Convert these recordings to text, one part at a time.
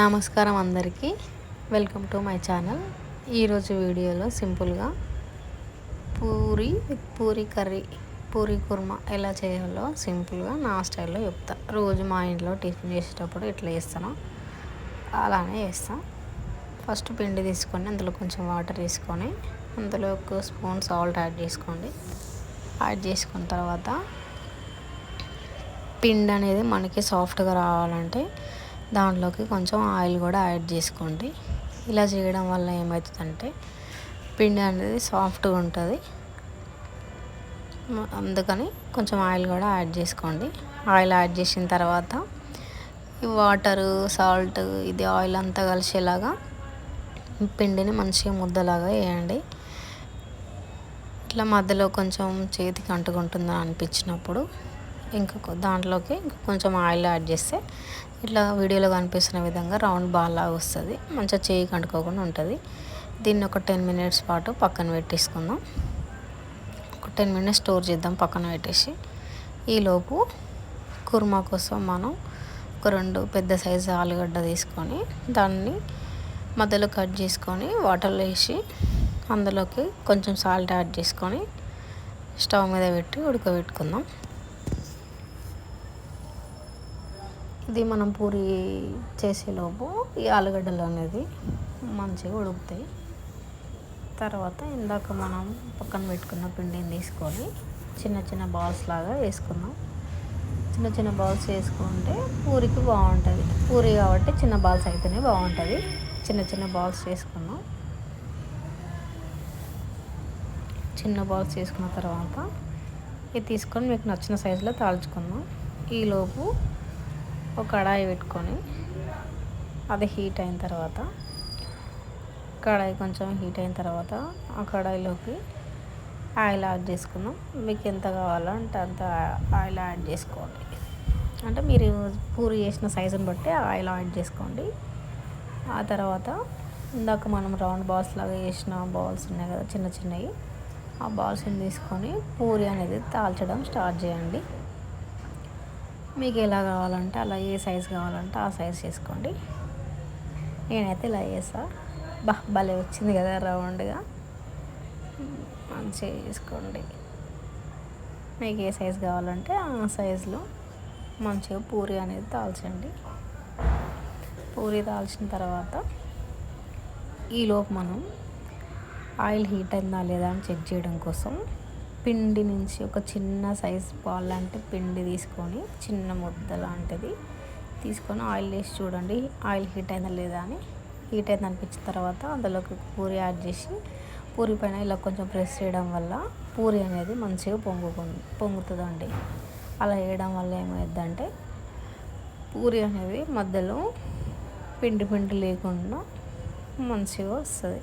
నమస్కారం అందరికీ. Welcome to my channel ఈరోజు వీడియోలో సింపుల్గా పూరి పూరి కర్రీ పూరి కుర్మా ఎలా చేయాలో సింపుల్గా నా స్టైల్లో చెప్తా. రోజు మా ఇంట్లో టిఫిన్ చేసేటప్పుడు ఇట్లా చేస్తాను. అలానే చేస్తాం. ఫస్ట్ పిండి తీసుకొని అందులో కొంచెం వాటర్ తీసుకొని అందులో ఒక స్పూన్ సాల్ట్ యాడ్ చేసుకోండి. యాడ్ చేసుకున్న తర్వాత పిండి అనేది మనకి సాఫ్ట్గా రావాలంటే దాంట్లోకి కొంచెం ఆయిల్ కూడా యాడ్ చేసుకోండి. ఇలా చేయడం వల్ల ఏమవుతుందంటే పిండి అనేది సాఫ్ట్గా ఉంటుంది. అందుకని కొంచెం ఆయిల్ కూడా యాడ్ చేసుకోండి. ఆయిల్ యాడ్ చేసిన తర్వాత ఈ వాటరు సాల్ట్ ఇది ఆయిల్ అంతా కలిసేలాగా పిండిని మంచిగా ముద్దలాగా వేయండి. ఇట్లా మధ్యలో కొంచెం చేతికి అంటుకుంటుందని అనిపించినప్పుడు ఇంకొక దాంట్లోకి కొంచెం ఆయిల్ యాడ్ చేస్తే ఇట్లా వీడియోలో కనిపిస్తున్న విధంగా రౌండ్ బాల్ లాగా వస్తుంది. మంచిగా చేయి కంటుకోకుండా ఉంటుంది. దీన్ని ఒక టెన్ మినిట్స్ పాటు పక్కన పెట్టేసుకుందాం. ఒక టెన్ మినిట్స్ స్టోర్ చేద్దాం పక్కన పెట్టేసి. ఈలోపు కుర్మా కోసం మనం ఒక రెండు పెద్ద సైజు ఆలుగడ్డ తీసుకొని దాన్ని మధ్యలో కట్ చేసుకొని వాటర్లో వేసి అందులోకి కొంచెం సాల్ట్ యాడ్ చేసుకొని స్టవ్ మీద పెట్టి ఉడకబెట్టుకుందాం. ఇది మనం పూరి చేసేలోపు ఈ ఆలుగడ్డలు అనేది మంచిగా ఉడుకుతాయి. తర్వాత ఇందాక మనం పక్కన పెట్టుకున్న పిండిని తీసుకొని చిన్న చిన్న బాల్స్ లాగా వేసుకుందాం. చిన్న చిన్న బాల్స్ వేసుకుంటే పూరికి బాగుంటుంది. పూరి కాబట్టి చిన్న బాల్స్ అయితేనే బాగుంటుంది. చిన్న చిన్న బాల్స్ వేసుకున్నాం చిన్న బాల్స్ వేసుకున్న తర్వాత ఇది తీసుకొని మీకు నచ్చిన సైజులో తాల్చుకుందాం. ఈలోపు ఒక కడాయి పెట్టుకొని అది హీట్ అయిన తర్వాత కడాయి కొంచెం హీట్ అయిన తర్వాత ఆ కడాయిలోకి ఆయిల్ యాడ్ చేసుకుందాం. మీకు ఎంత కావాలో అంటే అంత ఆయిల్ యాడ్ చేసుకోండి. అంటే మీరు పూరి చేసిన సైజుని బట్టి ఆయిల్ యాడ్ చేసుకోండి. ఆ తర్వాత ఇందాక మనం రౌండ్ బాల్స్ లాగా వేసిన బాల్స్ ఉన్నాయి కదా చిన్న చిన్నవి ఆ బాల్స్ని తీసుకొని పూరి అనేది తాల్చడం స్టార్ట్ చేయండి. మీకు ఎలా కావాలంటే అలా ఏ సైజు కావాలంటే ఆ సైజ్ చేసుకోండి. నేనైతే ఇలా చేస్తా. బా భలే వచ్చింది కదా రౌండ్గా. మంచిగా చేసుకోండి. మీకు ఏ సైజు కావాలంటే ఆ సైజులో మంచిగా పూరి అనేది తాల్చండి. పూరి తాల్చిన తర్వాత ఈలోపు మనం ఆయిల్ హీట్ అయిందా లేదా అని చెక్ చేయడం కోసం పిండి నుంచి ఒక చిన్న సైజ్ బాల్ లాంటి పిండి తీసుకొని చిన్న ముద్ద లాంటిది తీసుకొని ఆయిల్ వేసి చూడండి ఆయిల్ హీట్ అయిందా లేదా అని. హీట్ అయింది అనిపించిన తర్వాత అందులోకి పూరి యాడ్ చేసి పూరి పైన ఇలా కొంచెం ప్రెస్ చేయడం వల్ల పూరి అనేది మంచిగా పొంగు పొంగుతుందండి. అలా వేయడం వల్ల ఏమైందంటే పూరి అనేది మధ్యలో పిండి పిండి లేకుండా మంచిగా వస్తుంది.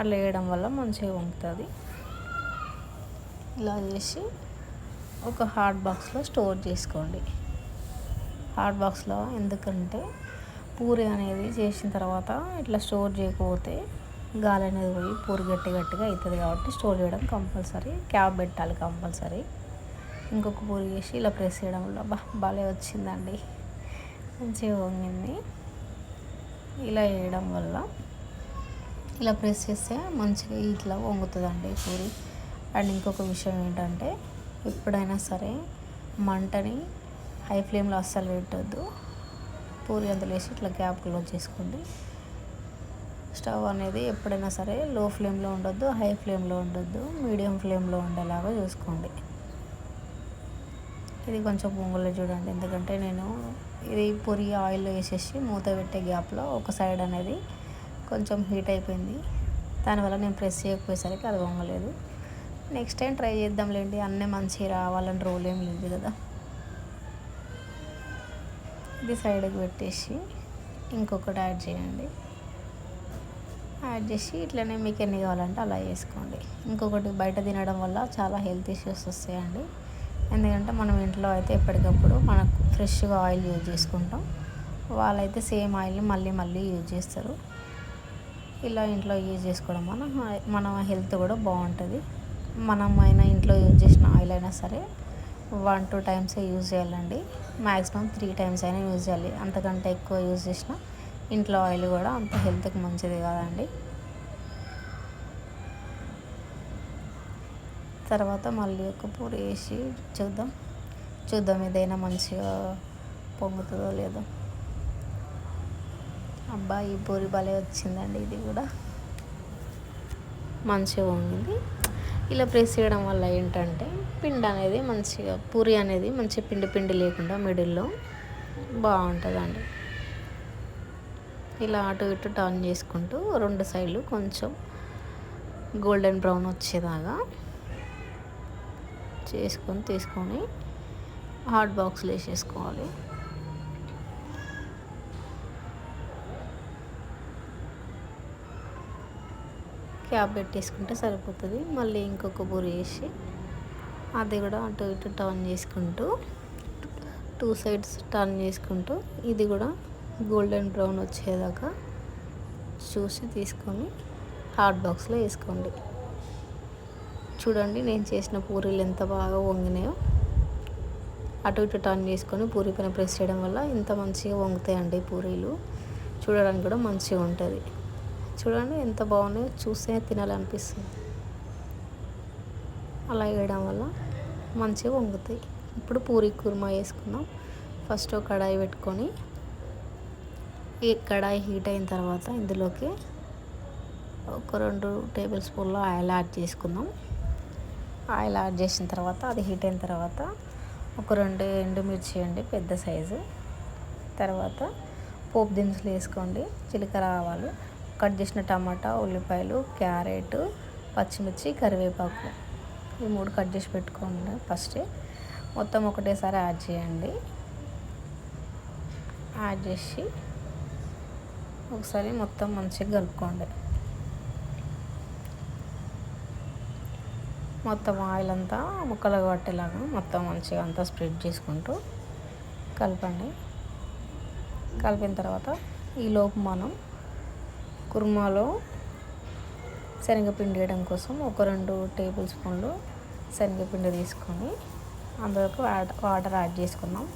అలా వేయడం వల్ల మంచిగా వంగుతుంది ఇలా చేసి ఒక హాట్ బాక్స్లో స్టోర్ చేసుకోండి. హాట్ బాక్స్లో ఎందుకంటే పూరి అనేది చేసిన తర్వాత ఇట్లా స్టోర్ చేయకపోతే గాలి అనేది పోయి పూరి గట్టి గట్టిగా అవుతుంది కాబట్టి స్టోర్ చేయడం కంపల్సరీ క్యాప్ పెట్టాలి కంపల్సరీ. ఇంకొక పూరి చేసి ఇలా ప్రెస్ చేయడం వల్ల బా బాగా వచ్చిందండి. మంచిగా వంగింది. ఇలా వేయడం వల్ల ఇలా ప్రెస్ చేస్తే మంచిగా ఇట్లా వంగుతుందండి పూరి. అండ్ ఇంకొక విషయం ఏంటంటే ఎప్పుడైనా సరే మంటని హై ఫ్లేమ్లో అస్సలు పెట్టద్దు. పూరి అందులో వేసి ఇట్లా గ్యాప్ క్లోజ్ చేసుకోండి. స్టవ్ అనేది ఎప్పుడైనా సరే లో ఫ్లేమ్లో ఉండొద్దు హై ఫ్లేమ్లో ఉండొద్దు మీడియం ఫ్లేమ్లో ఉండేలాగా చూసుకోండి. ఇది కొంచెం పొంగులో చూడండి. ఎందుకంటే నేను ఇది పొరి ఆయిల్లో వేసేసి మూత పెట్టే గ్యాప్లో ఒక సైడ్ అనేది కొంచెం హీట్ అయిపోయింది. దానివల్ల నేను ప్రెస్ చేయకపోయేసరికి అది పొంగలేదు. నెక్స్ట్ టైం ట్రై చేద్దాంలేండి అన్నీ మంచిగా రావాలని రోల్ ఏం లేదు కదా. ఇది సైడ్కి పెట్టేసి ఇంకొకటి యాడ్ చేయండి. యాడ్ చేసి ఇట్లనే మీకు ఎన్ని కావాలంటే అలా వేసుకోండి ఇంకొకటి బయట తినడం వల్ల చాలా హెల్త్ ఇష్యూస్ వస్తాయండి. ఎందుకంటే మనం ఇంట్లో అయితే ఎప్పటికప్పుడు మనకు ఫ్రెష్గా ఆయిల్ యూజ్ చేసుకుంటాం. వాళ్ళైతే సేమ్ ఆయిల్ని మళ్ళీ మళ్ళీ యూజ్ చేస్తారు. ఇలా ఇంట్లో యూజ్ చేసుకోవడం వల్ల మన హెల్త్ కూడా బాగుంటుంది. మనం అయినా ఇంట్లో యూజ్ చేసిన ఆయిల్ అయినా సరే వన్ టూ టైమ్సే యూజ్ చేయాలండి. మ్యాక్సిమం త్రీ టైమ్స్ అయినా యూజ్ చేయాలి. అంతకంటే ఎక్కువ యూజ్ చేసిన ఇంట్లో ఆయిల్ కూడా అంత హెల్త్కి మంచిది కాదండి. తర్వాత మళ్ళీ ఒక పూరి వేసి చూద్దాం. చూద్దాం ఏదైనా మంచిగా పొంగుతుందో లేదో. అబ్బా ఈ పూరి భలే వచ్చిందండి. ఇది కూడా మంచిగా వంగింది. ఇలా ప్రెస్ చేయడం వల్ల ఏంటంటే పిండి అనేది మంచిగా పూరి అనేది మంచి పిండి పిండి లేకుండా మిడిల్లో బాగుంటుందండి. ఇలా అటు ఇటు టర్న్ చేసుకుంటూ రెండు సైడ్లు కొంచెం గోల్డెన్ బ్రౌన్ వచ్చేదాకా చేసుకొని తీసుకొని హాట్ బాక్స్లో వేసేసుకోవాలి. క్యాప్ పెట్టేసుకుంటే సరిపోతుంది. మళ్ళీ ఇంకొక బూర వేసి అది కూడా అటు ఇటు టర్న్ చేసుకుంటూ టూ సైడ్స్ టర్న్ చేసుకుంటూ ఇది కూడా గోల్డెన్ బ్రౌన్ వచ్చేదాకా చూసి తీసుకొని హాట్ బాక్స్లో వేసుకోండి. చూడండి నేను చేసిన పూరీలు ఎంత బాగా వంగినాయో. అటు ఇటు టర్న్ చేసుకొని పూరి పైన ప్రెస్ చేయడం వల్ల ఇంత మంచిగా వంగుతాయండి పూరీలు. చూడడానికి కూడా మంచిగా ఉంటుంది. చూడండి ఎంత బాగున్నాయో చూస్తే తినాలనిపిస్తుంది. అలా వేయడం వల్ల మంచిగా వంగుతాయి. ఇప్పుడు పూరి కుర్మా వేసుకుందాం. ఫస్ట్ ఒక కడాయి పెట్టుకొని ఈ కడాయి హీట్ అయిన తర్వాత ఇందులోకి ఒక రెండు టేబుల్ స్పూన్ల ఆయిల్ యాడ్ చేసుకుందాం. ఆయిల్ యాడ్ చేసిన తర్వాత అది హీట్ అయిన తర్వాత ఒక రెండు ఎండుమిర్చి అండి పెద్ద సైజు. తర్వాత పోపు దినుసులు వేసుకోండి. జీలకర్ర ఆవాలు. కట్ చేసిన టమాటా ఉల్లిపాయలు క్యారెట్ పచ్చిమిర్చి కరివేపాకు. ఈ మూడు కట్ చేసి పెట్టుకోండి ఫస్ట్. మొత్తం ఒకటేసారి యాడ్ చేయండి. యాడ్ చేసి ఒకసారి మొత్తం మంచిగా కలుపుకోండి. మొత్తం ఆయిల్ అంతా ముక్కలు పట్టేలాగా మొత్తం మంచిగా అంతా స్ప్రెడ్ చేసుకుంటూ కలపండి. కలిపిన తర్వాత ఈలోపు మనం కుర్మాలో శనగపిండి వేయడం కోసం ఒక రెండు టేబుల్ స్పూన్లు శనగపిండి తీసుకొని అందులోకి వాటర్ యాడ్ చేసుకున్నాం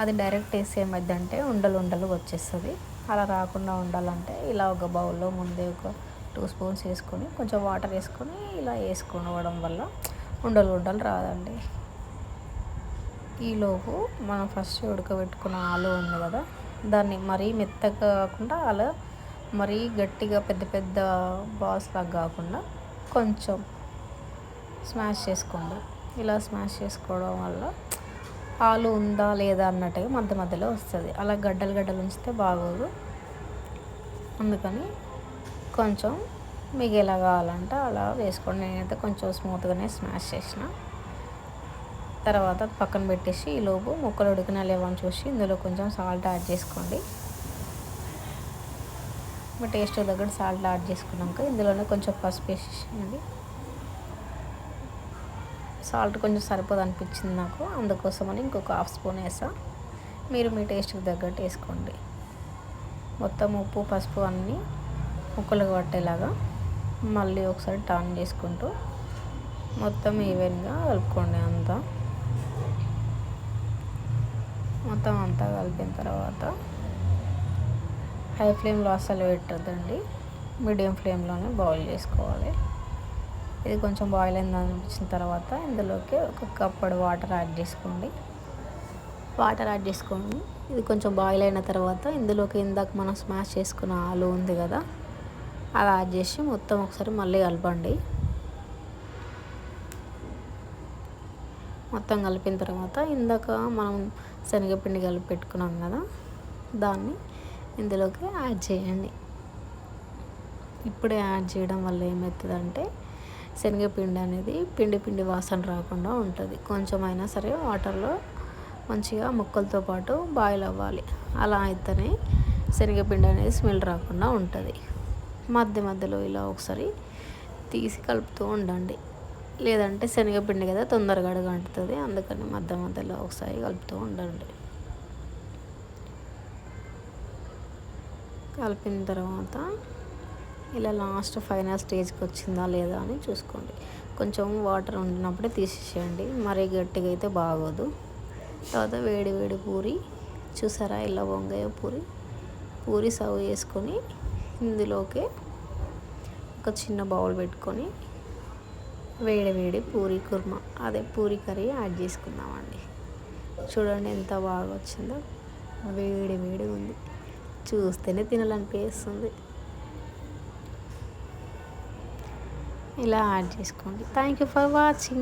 అది డైరెక్ట్ వేసి ఏమైందంటే ఉండలు ఉండలు వచ్చేస్తుంది. అలా రాకుండా ఉండాలంటే ఇలా ఒక బౌల్లో ముందే ఒక టూ స్పూన్స్ వేసుకొని కొంచెం వాటర్ వేసుకొని ఇలా వేసుకోవడం వల్ల ఉండలు ఉండలు రాదండి. ఈలోపు మనం ఫస్ట్ ఉడకబెట్టుకున్న ఆలు ఉంది కదా దాన్ని మరీ మెత్తగా కాకుండా అలా మరీ గట్టిగా పెద్ద పెద్ద బాల్స్ లాగా కాకుండా కొంచెం స్మాష్ చేసుకోండి. ఇలా స్మాష్ చేసుకోవడం వల్ల ఆలు ఉందా లేదా అన్నట్టుగా మధ్య మధ్యలో వస్తుంది. అలా గడ్డలు గడ్డలు ఉంచితే బాగోదు. అందుకని కొంచెం మీకు ఎలా కావాలంటే అలా వేసుకోండి. నేనైతే కొంచెం స్మూత్గానే స్మాష్ చేసిన. తర్వాత పక్కన పెట్టేసి ఈలోపు ముక్కలు ఉడికినా లేవని చూసి ఇందులో కొంచెం సాల్ట్ యాడ్ చేసుకోండి. మీ టేస్ట్ దగ్గర సాల్ట్ యాడ్ చేసుకున్నాక ఇందులోనే కొంచెం పసుపు వేసేసేయండి. సాల్ట్ కొంచెం సరిపోదు అనిపించింది నాకు అందుకోసమని ఇంకొక హాఫ్ స్పూన్ వేసా. మీరు మీ టేస్ట్కి తగ్గట్టు వేసుకోండి. మొత్తం ఉప్పు పసుపు అన్నీ ముక్కలు పట్టేలాగా మళ్ళీ ఒకసారి టర్న్ చేసుకుంటూ మొత్తం ఈవెన్గా కలుపుకోండి అంతా. మొత్తం అంతా కలిపిన తర్వాత హై ఫ్లేమ్లో అస్సలు పెట్టద్దండి. మీడియం ఫ్లేమ్లోనే బాయిల్ చేసుకోవాలి. ఇది కొంచెం బాయిల్ అయింది అనిపించిన తర్వాత ఇందులోకి ఒక కప్పుడు వాటర్ యాడ్ చేసుకోండి. వాటర్ యాడ్ చేసుకోండి. ఇది కొంచెం బాయిల్ అయిన తర్వాత ఇందులోకి ఇందాక మనం స్మాష్ చేసుకున్న ఆలు ఉంది కదా అది యాడ్ చేసి మొత్తం ఒకసారి మళ్ళీ కలపండి. మొత్తం కలిపిన తర్వాత ఇందాక మనం శనగపిండి కలిపి పెట్టుకున్నాం కదా దాన్ని ఇందులోకి యాడ్ చేయండి. ఇప్పుడే యాడ్ చేయడం వల్ల ఏమవుతుందంటే శనగపిండి అనేది పిండి పిండి వాసన రాకుండా ఉంటుంది. కొంచెం అయినా సరే వాటర్లో మంచిగా ముక్కలతో పాటు బాయిల్ అవ్వాలి. అలా అయితేనే శనగపిండి అనేది స్మెల్ రాకుండా ఉంటుంది. మధ్య మధ్యలో ఇలా ఒకసారి తీసి కలుపుతూ ఉండండి. లేదంటే శనగపిండి కదా తొందరగా అడగంటుతుంది అందుకని మధ్య మధ్యలో ఒకసారి కలుపుతూ ఉండండి. కలిపిన తర్వాత ఇలా లాస్ట్ ఫైనల్ స్టేజ్కి వచ్చిందా లేదా అని చూసుకోండి. కొంచెం వాటర్ ఉండినప్పుడే తీసేసేయండి. మరీ గట్టిగా అయితే బాగోదు. తర్వాత వేడి వేడి పూరి చూసారా ఇలా వంగయ్య పూరి? పూరి సర్వ్ చేసుకొని ఇందులోకి ఒక చిన్న బౌల్ పెట్టుకొని వేడి వేడి పూరి కుర్మా అదే పూరి కర్రీ యాడ్ చేసుకుందామండి. చూడండి ఎంత బాగా వచ్చిందో వేడి వేడి ఉంది. చూస్తేనే తినాలనిపిస్తుంది. ఇలా యాడ్ చేసుకోండి. Thank you for watching